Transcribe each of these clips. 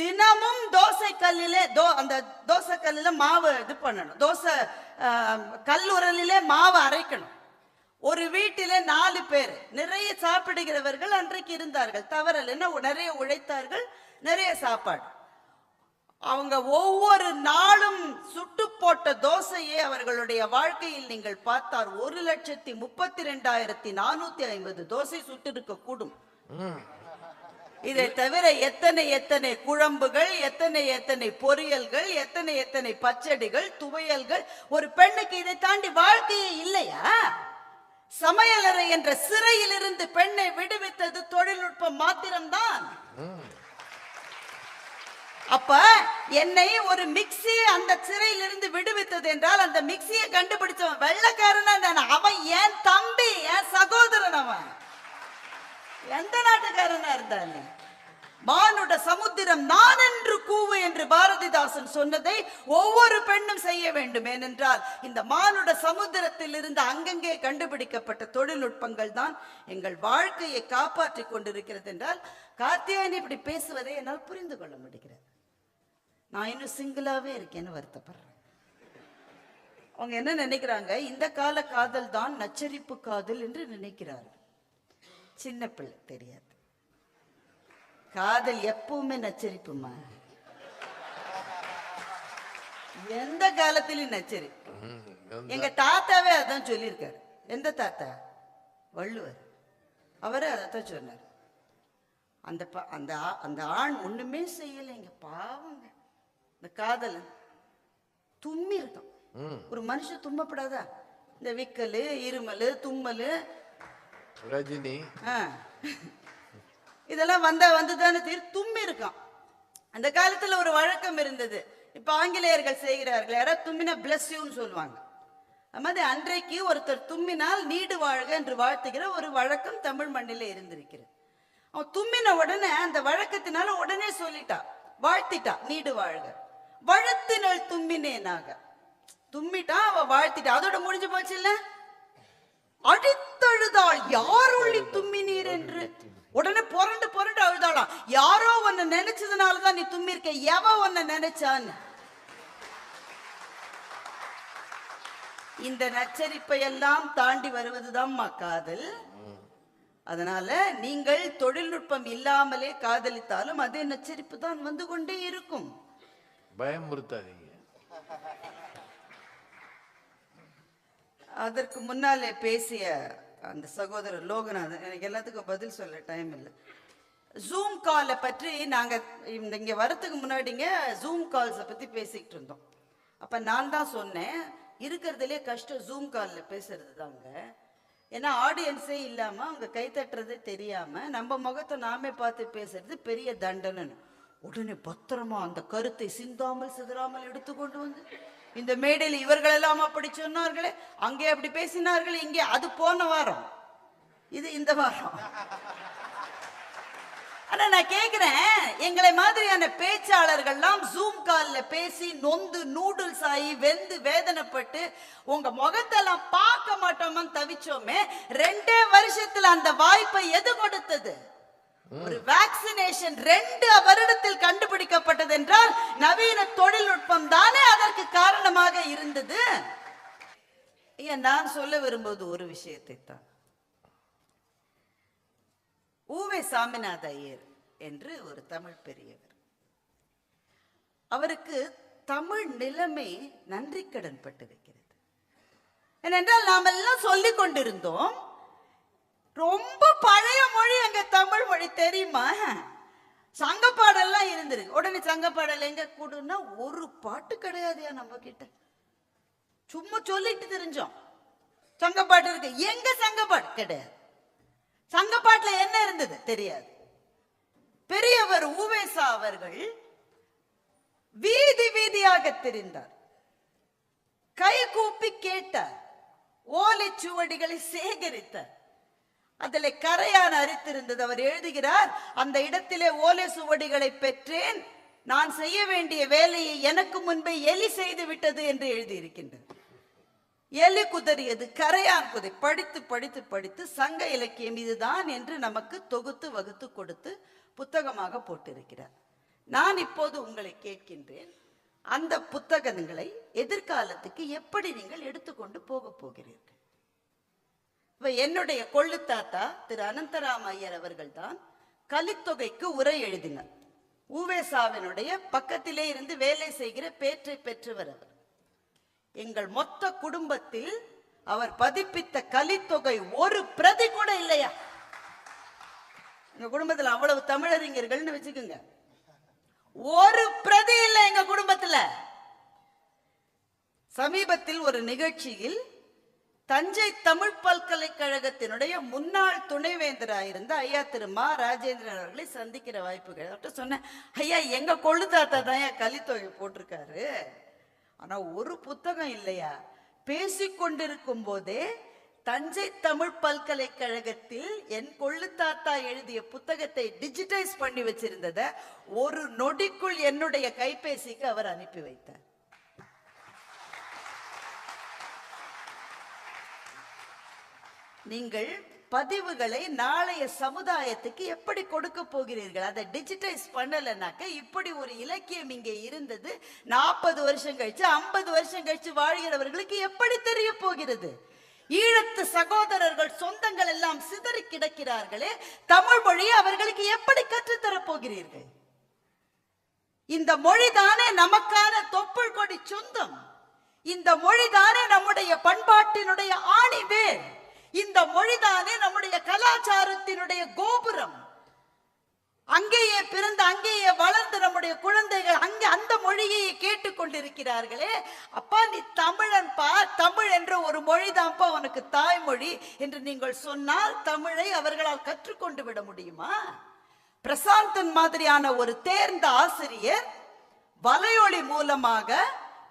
தினமும் தோசை கல்லிலே தோ அந்த தோசை கல்லில் மாவு இது பண்ணணும். தோசை கல்லுரலிலே மாவு அரைக்கணும். ஒரு வீட்டிலே நாலு பேர். நிறைய சாப்பிடுகிறவர்கள் அன்றைக்கு இருந்தார்கள். தவறல் என்ன? நிறைய உழைத்தார்கள். நிறைய சாப்பாடு. அவங்க ஒவ்வொரு நாளும் சுட்டு போட்ட தோசையை அவர்களுடைய வாழ்க்கையில் நீங்கள் பார்த்தால் ஒரு லட்சத்தி முப்பத்தி ரெண்டாயிரத்தி நானூத்தி ஐம்பது தோசை சுட்டு இருக்க கூடும் இதை தவிர எத்தனை எத்தனை குழம்புகள் எத்தனை எத்தனை பொரியல்கள் எத்தனை எத்தனை பச்சடிகள் துவையல்கள் ஒரு பெண்ணுக்கு இதை தாண்டி வாழ்க்கையே இல்லையா? சமையலறை என்ற சிறையிலிருந்து பெண்ணை விடுவித்தது தொழில்நுட்பம் மாத்திரம்தான். அப்ப என்னை ஒரு மிக்ஸி அந்த சிறையிலிருந்து விடுவித்தது என்றால் அந்த மிக்சியை கண்டுபிடிச்சவன் வெள்ளக்காரனா அவன் என் தம்பி என் சகோதரன் அவன். எந்த நாட்டுக்காரனா இருந்தானே? மானுட சமுத்திரம் நான் என்று கூவு என்று பாரதிதாசன் சொன்னதை ஒவ்வொரு பெண்ணும் செய்ய வேண்டும். ஏனென்றால் இந்த மானுட சமுத்திரத்தில் இருந்து அங்கங்கே கண்டுபிடிக்கப்பட்ட தொழில்நுட்பங்கள் தான் எங்கள் வாழ்க்கையை காப்பாற்றிக் கொண்டிருக்கிறது என்றால் கார்த்தியாயன் இப்படி பேசுவதை என்னால் புரிந்து கொள்ள முடிகிறது. நான் இன்னும் சிங்கிளாவே இருக்கேன்னு வருத்தப்படுறேன். அவங்க என்ன நினைக்கிறாங்க? இந்த கால காதல் தான் நச்சரிப்பு காதல் என்று நினைக்கிறார்கள். சின்ன பிள்ளை தெரியாது. காதல் எப்பவுமே நச்சரிப்புமா எந்த காலத்திலும் நச்சரிப்பு எங்க தாத்தாவே அதான் சொல்லியிருக்காரு. எந்த தாத்தா? வள்ளுவர். அவரே அதைத்தான் சொன்னார். அந்த ப- அந்த அந்த ஆண் ஒண்ணுமே செய்யலைங்க பாவங்க. இந்த காதலன் தும்மி இருக்கான் ஒரு மனுஷன் தும்மப்படாதா? இந்த விக்கல் இருமல் தும்மல் ரஜினி. இதெல்லாம் வந்தா வந்துதானே தீர் தும்மி இருக்கான் அந்த காலத்துல ஒரு வழக்கம் இருந்தது. இப்ப ஆங்கிலேயர்கள் செய்கிறார்கள் யாராவது தும்மினா பிளஸ் யூன்னு சொல்லுவாங்க. அது மாதிரி அன்றைக்கு ஒருத்தர் தும்மினால் நீடு வாழ்க என்று வாழ்த்துகிற ஒரு வழக்கம் தமிழ் மண்ணில இருந்திருக்கிறது. அவன் தும்மின உடனே அந்த வழக்கத்தினால உடனே சொல்லிட்டா வாழ்த்திட்டா நீடு வாழ்க. வழுத்தினள் தும்மினேனாக. தும்மிட்டா அவ வாழ்த்திட்டா. அதோட முடிஞ்சு போச்சு இல்ல அடித்தழுதாள் யார் உள்ளி தும்மினீர் என்று? உடனே புரண்டு புரண்டு அழுதாளாம் யாரோ உன்னை நினைச்சதுனாலதான் நீ தும்மி இருக்க எவ உன்னை நினைச்சான்னு இந்த நச்சரிப்பை எல்லாம் தாண்டி வருவதுதான் காதல். அதனால நீங்கள் தொழில்நுட்பம் இல்லாமலே காதலித்தாலும் அதே நச்சரிப்பு தான் வந்து கொண்டே இருக்கும். பயமுறுத்தாதீங்க. அதற்கு முன்னாலே பேசிய அந்த சகோதரர் லோகநாதன் எனக்கு எல்லாத்துக்கும் பதில் சொல்ல டைம் இல்லை. ஜூம் காலை பற்றி நாங்கள் இந்த இங்க முன்னாடிங்க ஜூம் கால்ஸை பற்றி பேசிக்கிட்டு இருந்தோம். அப்போ நான் தான் சொன்னேன் இருக்கிறதுலே கஷ்டம் ஜூம் காலில் பேசுறது தாங்க ஏன்னா ஆடியன்ஸே இல்லாமல் அவங்க கைத்தட்டுறதே தெரியாமல் நம்ம முகத்தை நாமே பார்த்து பேசுறது பெரிய தண்டனைன்னு. உடனே பத்திரமா அந்த கருத்தை சிந்தாமல் சிதறாமல் எடுத்துக்கொண்டு வந்து இந்த மேடையில் இவர்கள் எல்லாம் அப்படி சொன்னார்களே அங்கே அப்படி பேசினார்கள் இங்கே அது போன வாரம். இது இந்த வாரம். ஆனா நான் கேக்குறேன் எங்களை மாதிரியான பேச்சாளர்கள்லாம் ஜூம் கால்ல பேசி நொந்து நூடுல்ஸ் ஆகி வெந்து வேதனைப்பட்டு உங்க முகத்தெல்லாம் பார்க்க மாட்டோமான்னு தவிச்சோமே ரெண்டே வருஷத்துல அந்த வாய்ப்பை எது கொடுத்தது? ஒரு வேக்சினேஷன் ரெண்டு வருடத்தில் கண்டுபிடிக்கப்பட்டது என்றால் நவீன தொழில்நுட்பம் தானே அதற்கு காரணமாக இருந்தது. ஐயா நான் சொல்ல விரும்புவது ஒரு விஷயத்தை தான். ஊவே சாமிநாத ஐயர் என்று ஒரு தமிழ் பெரியவர். அவருக்கு தமிழ் நிலைமை நன்றி கடன் பட்டு வைக்கிறது. ஏனென்றால் நாம் எல்லாம் சொல்லிக் கொண்டிருந்தோம் ரொம்ப பழைய மொழி எங்க தமிழ் மொழி தெரியுமா? சங்க பாடல்லாம் இருந்திருக்கு. உடனே சங்க பாடல் எங்க கூடுன்னா ஒரு பாட்டு கிடையாதுயா நம்ம கிட்ட சும்மா சொல்லிட்டு தெரிஞ்சோம். சங்க பாட்டு இருக்கு. எங்க சங்க பாட்டு கிடையாது. சங்க பாட்டுல என்ன இருந்தது? தெரியாது. பெரியவர் ஊவேசா அவர்கள் வீதி வீதியாக தெரிந்தார். கை கூப்பி கேட்டார். ஓலைச்சுவடிகளை சேகரித்தார். அதில் கரையான் அரித்திருந்தது. அவர் எழுதுகிறார் அந்த இடத்திலே ஓலை சுவடிகளை பெற்றேன். நான் செய்ய வேண்டிய வேலையை எனக்கு முன்பே எலி செய்து விட்டது என்று எழுதியிருக்கின்றது. எலி குதறியது கரையான் குதை படித்து படித்து படித்து சங்க இலக்கியம் இதுதான் என்று நமக்கு தொகுத்து வகுத்து கொடுத்து புத்தகமாக போட்டிருக்கிறார். நான் இப்போது உங்களை கேட்கின்றேன் அந்த புத்தகங்களை எதிர்காலத்துக்கு எப்படி நீங்கள் எடுத்துக்கொண்டு போக போகிறீர்கள்? இப்ப என்னுடைய கொள்ளு தாத்தா திரு அனந்தராம் ஐயர் அவர்கள் தான் கலித்தொகைக்கு உரை எழுதினார். ஊவேசாவினுடைய பக்கத்திலே இருந்து வேலை செய்கிற பேற்றை பெற்றவர் அவர். எங்கள் மொத்த குடும்பத்தில் அவர் பதிப்பித்த கலித்தொகை ஒரு பிரதி கூட இல்லையா? எங்க குடும்பத்துல அவ்வளவு தமிழறிஞர்கள்னு வச்சுக்கோங்க. ஒரு பிரதி இல்லை எங்க குடும்பத்துல. சமீபத்தில் ஒரு நிகழ்ச்சியில் தஞ்சை தமிழ் பல்கலைக்கழகத்தினுடைய முன்னாள் துணைவேந்தராயிருந்த ஐயா திரு மா ராஜேந்திரன் அவர்களை சந்திக்கிற வாய்ப்புகள். அவர்கிட்ட சொன்னேன் ஐயா எங்க கொள்ளு தாத்தா தான் ஐயா கலித்தொகை போட்டிருக்காரு. ஆனா ஒரு புத்தகம் இல்லையா? பேசிக்கொண்டிருக்கும் போதே தஞ்சை தமிழ் பல்கலைக்கழகத்தில் என் கொள்ளு தாத்தா எழுதிய புத்தகத்தை டிஜிட்டைஸ் பண்ணி வச்சிருந்ததை ஒரு நொடிக்குள் என்னுடைய கைபேசிக்கு அவர் அனுப்பி வைத்தார். நீங்கள் பதிவுகளை நாளைய சமுதாயத்துக்கு எப்படி கொடுக்க போகிறீர்கள்? அதை டிஜிட்டைஸ் பண்ணலைனாக்க இப்படி ஒரு இலக்கியம் இங்கே இருந்தது. நாற்பது வருஷம் கழிச்சு ஐம்பது வருஷம் கழிச்சு வாழ்கிறவர்களுக்கு எப்படி தெரிய போகிறது? ஈழத்து சகோதரர்கள் சொந்தங்கள் எல்லாம் சிதறி கிடக்கிறார்களே தமிழ் மொழியை அவர்களுக்கு எப்படி கற்றுத்தரப் போகிறீர்கள்? இந்த மொழிதானே நமக்கான தொப்புள் கொடி சொந்தம். இந்த மொழிதானே நம்முடைய பண்பாட்டினுடைய ஆணி வேர் இந்த மொழிதானே நம்முடைய கலாச்சாரத்தினுடைய கோபுரம். அங்கேயே பிறந்து அங்கேயே வளர்ந்து நம்முடைய குழந்தைகள் அங்கே அந்த மொழியை கேட்டுக்கொண்டிருக்கிறார்களே அப்பா நீ தமிழன் பா தமிழ் என்ற ஒரு மொழிதான்ப்பா உனக்கு தாய்மொழி என்று நீங்கள் சொன்னால் தமிழை அவர்களால் கற்றுக்கொண்டு விட முடியுமா? பிரசாந்தன் மாதிரியான ஒரு தேர்ந்த ஆசிரியர் வலையொலி மூலமாக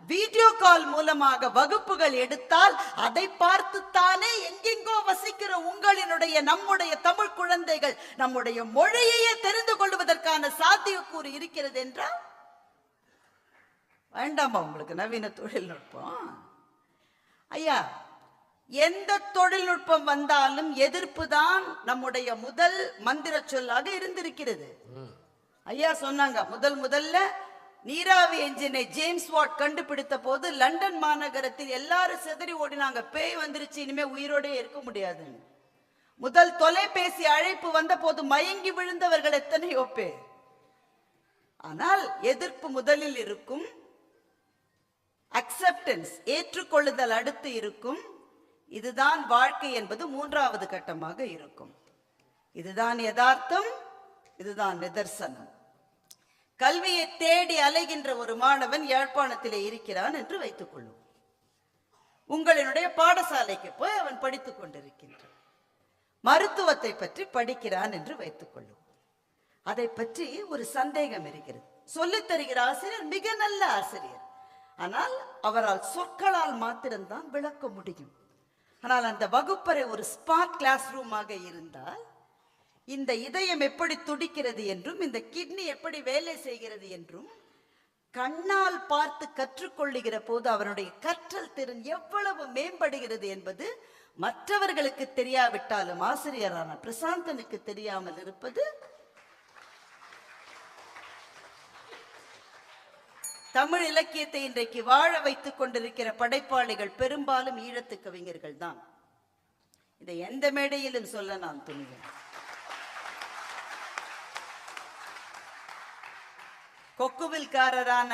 வீடியோ கால் மூலமாக வகுப்புகள் எடுத்தால் அதை பார்த்துத்தானே எங்கெங்கோ வசிக்கிற உங்களினுடைய நம்முடைய தமிழ் குழந்தைகள் நம்முடைய மொழியையே தெரிந்து கொள்வதற்கான சாத்தியக்கூறு இருக்கிறது என்றால்? வேண்டாமா உங்களுக்கு நவீன தொழில்நுட்பம். ஐயா எந்த தொழில்நுட்பம் வந்தாலும் எதிர்ப்பு தான் நம்முடைய முதல் மந்திர சொல்லாக இருந்திருக்கிறது. ஐயா சொன்னாங்க முதல் முதல்ல நீராவி என்ஜினை ஜேம்ஸ் வாட் கண்டுபிடித்த போது லண்டன் மாநகரத்தில் எல்லாரும் சிதறி ஓடினாங்க. பேய் வந்துருச்சு இனிமே உயிரோடே இருக்க முடியாதுன்னு. முதல் தொலைபேசி அழைப்பு வந்த போது மயங்கி விழுந்தவர்கள் எத்தனையோ பேர். ஆனால் எதிர்ப்பு முதலில் இருக்கும் அக்செப்டன்ஸ் ஏற்றுக்கொள்ளுதல் அடுத்து இருக்கும். இதுதான் வாழ்க்கை என்பது மூன்றாவது கட்டமாக இருக்கும். இதுதான் யதார்த்தம் இதுதான் நிதர்சனம். கல்வியை தேடி அலைகின்ற ஒரு மாணவன் யாழ்ப்பாணத்திலே இருக்கிறான் என்று வைத்துக் கொள்ளும். உங்களினுடைய பாடசாலைக்கு போய் அவன் படித்துக் கொண்டிருக்கின்றான். மருத்துவத்தை பற்றி படிக்கிறான் என்று வைத்துக் கொள்ளும். அதை பற்றி ஒரு சந்தேகம் இருக்கிறது. சொல்லித் தருகிற ஆசிரியர் மிக நல்ல ஆசிரியர். ஆனால் அவரால் சொற்களால் மாத்திரம்தான் விளக்க முடியும். ஆனால் அந்த வகுப்பறை ஒரு ஸ்பாட் கிளாஸ் ரூமாக இருந்தால் இந்த இதயம் எப்படி துடிக்கிறது என்றும் இந்த கிட்னி எப்படி வேலை செய்கிறது என்றும் கண்ணால் பார்த்து கற்றுக்கொள்ளுகிற போது அவனுடைய கற்றல் திறன் எவ்வளவு மேம்படுகிறது என்பது மற்றவர்களுக்கு தெரியாவிட்டாலும் ஆசிரியரான பிரசாந்தனுக்கு தெரியாமல் இருப்பது தமிழ் இலக்கியத்தை இன்றைக்கு வாழ வைத்துக் கொண்டிருக்கிற படைப்பாளிகள் பெரும்பாலும் ஈழத்து கவிஞர்கள் தான் இதை எந்த மேடையிலும் சொல்ல நான் துணிவேன். கொக்குவில்காரரான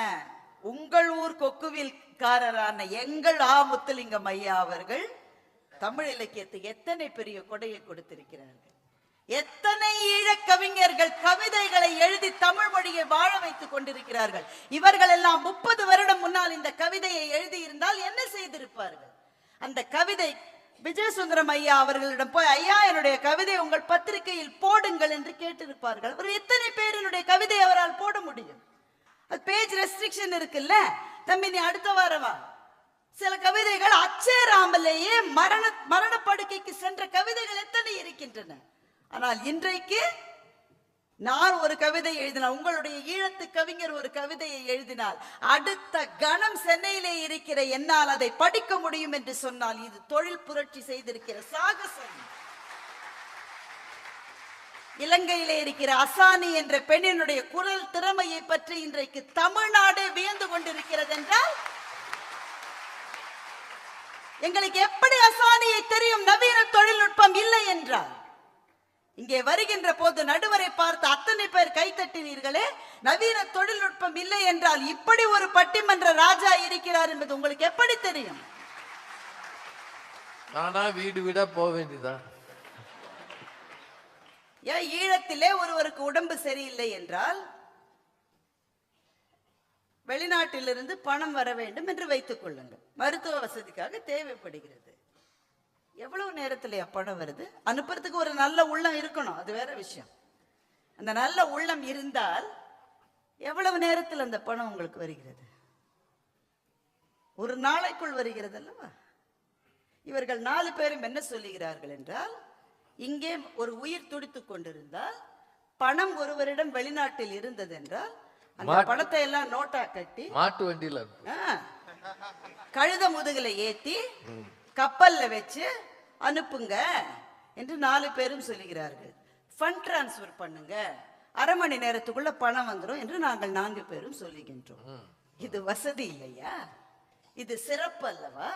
உங்கள் ஊர் கொக்குவில்காரரான எங்கள் ஆ முத்துலிங்கம் ஐயா அவர்கள் தமிழ் இலக்கியத்துக்கு எத்தனை பெரிய கொடையை கொடுத்திருக்கிறார்கள்? எத்தனை ஈழக் கவிஞர்கள் கவிதைகளை எழுதி தமிழ் மொழியை வாழ வைத்துக் கொண்டிருக்கிறார்கள்? இவர்கள் எல்லாம் முப்பது வருடம் முன்னால் இந்த கவிதையை எழுதியிருந்தால் என்ன செய்திருப்பார்கள்? அந்த கவிதை விஜயசுந்தரம் ஐயா அவர்களிடம் போய் ஐயா என்னுடைய கவிதை உங்கள் பத்திரிகையில் போடுங்கள் என்று கேட்டிருப்பார்கள். அவர் எத்தனை பேரினுடைய கவிதை அவரால் போட முடியும்? பேஜ் ரெஸ்ட்ரிக்ஷன் இருக்குல்ல? தம்பி நீ அடுத்த வாரம் சில கவிதைகள் அச்சேராமலேயே மரண மரணப்படுக்கைக்கு சென்ற கவிதைகள் எத்தனை இருக்கின்றன? ஆனால் இன்றைக்கு நான் ஒரு கவிதை எழுதினால் உங்களுடைய ஈழத்து கவிஞர் ஒரு கவிதையை எழுதினால் அடுத்த கணம் சென்னையிலே இருக்கிற என்னால் அதை படிக்க முடியும் என்று சொன்னால் இது தொழில் புரட்சி செய்திருக்கிற சாகசம். இலங்கையிலே இருக்கிற அசானி என்ற பெண்ணினுடைய குரல் திறமையை பற்றி இன்றைக்கு தமிழ்நாடு வியந்து கொண்டிருக்கிறது என்றால் எங்களுக்கு எப்படி அசானியை தெரியும்? நவீன தொழில்நுட்பம் இல்லை என்றால் இங்கே வருகின்ற போது நடுவரை பார்த்து அத்தனை பேர் கைத்தட்டினீர்களே நவீன தொழில்நுட்பம் இல்லை என்றால் இப்படி ஒரு பட்டிமன்ற ராஜா இருக்கிறார் என்பது உங்களுக்கு எப்படி தெரியும்? நானா வீடு வீடா போக வேண்டியதான் ஏன் ஈழத்திலே ஒருவருக்கு உடம்பு சரியில்லை என்றால் வெளிநாட்டிலிருந்து பணம் வர வேண்டும் என்று வைத்துக் கொள்ளுங்கள். மருத்துவ வசதிக்காக தேவைப்படுகிறது. எவ்வளவு நேரத்தில் பணம் வருது? அனுப்புறதுக்கு ஒரு நல்ல உள்ளம் இருக்கணும் அது வேற விஷயம். அந்த நல்ல உள்ளம் இருந்தால் எவ்வளவு நேரத்தில் அந்த பணம் உங்களுக்கு வருகிறது? ஒரு நாளைக்குள் வருகிறது அல்லவா? இவர்கள் நாலு பேரும் என்ன சொல்லுகிறார்கள் என்றால் இங்கே ஒரு உயிர் துடித்துக் கொண்டிருந்தால் பணம் ஒருவரிடம் வெளிநாட்டில் இருந்தது என்றால் அந்த பணத்தை எல்லாம் நோட்டா கட்டி மாட்டு வண்டியில கழுத முதுகுல ஏத்தி கப்பல்ல வச்சு அனுப்புங்க என்று நாலு பேரும் சொல்லுகிறார்கள். ஃபண்ட் டிரான்ஸ்ஃபர் பண்ணுங்க. அரை மணி நேரத்துக்குள்ள பணம் வந்துரும் என்று நாங்கள் நான்கு பேரும் சொல்லுகின்றோம். இது வசதி இல்லையா? இது சிறப்பு அல்லவா?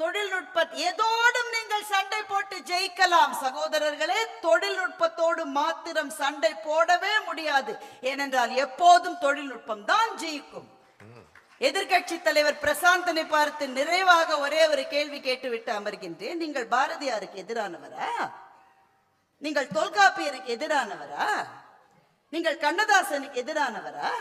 தொழில்நுட்ப ஏதோடும் நீங்கள் சண்டை போட்டு ஜெயிக்கலாம். சகோதரர்களே தொழில்நுட்பத்தோடு மாத்திரம் சண்டை போடவே முடியாது. ஏனென்றால் எப்போதும் தொழில்நுட்பம் தான் ஜெயிக்கும். எதிர்க்கட்சி தலைவர் பிரசாந்தனை பார்த்து நிறைவாக ஒரே ஒரு கேள்வி கேட்டுவிட்டு அமர்கின்றேன். நீங்கள் பாரதியாருக்கு எதிரானவரா? நீங்கள் தொல்காப்பியருக்கு எதிரானவரா? நீங்கள் கண்ணதாசனுக்கு எதிரானவரா?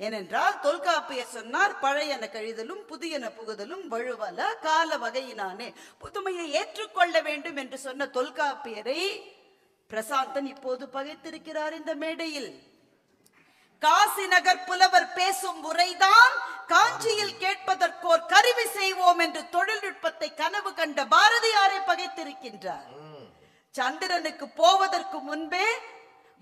ஏனென்றால் தொல்காப்பியர் சொன்னார் பழையன கழிதலும் புதியன புகுதலும் வழுவல கால வகையினானே. புதுமையை ஏற்றுக்கொள்ள வேண்டும் என்று சொன்ன தொல்காப்பியரை பிரசாந்தன் இப்போது பகைத்திருக்கிறார் இந்த மேடையில். காசி நகர் புலவர் பேசும் உரைதான் காஞ்சியில் கேட்பதற்கோர் கருவி செய்வோம் என்று தொழில்நுட்பத்தை கனவு கண்ட பாரதியாரை பகைத்திருக்கின்றார். சந்திரனுக்கு போவதற்கு முன்பே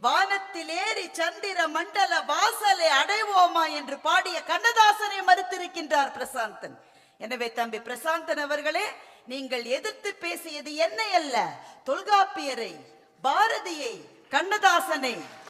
வானத்தில் ஏறி சந்திர மண்டல வாசலை அடைவோமா என்று பாடிய கண்ணதாசனை மறுத்திருக்கின்றார் பிரசாந்தன். எனவே தம்பி பிரசாந்தன் அவர்களே நீங்கள் எதிர்த்து பேசியது என்ன அல்ல தொல்காப்பியரை பாரதியை கண்ணதாசனை.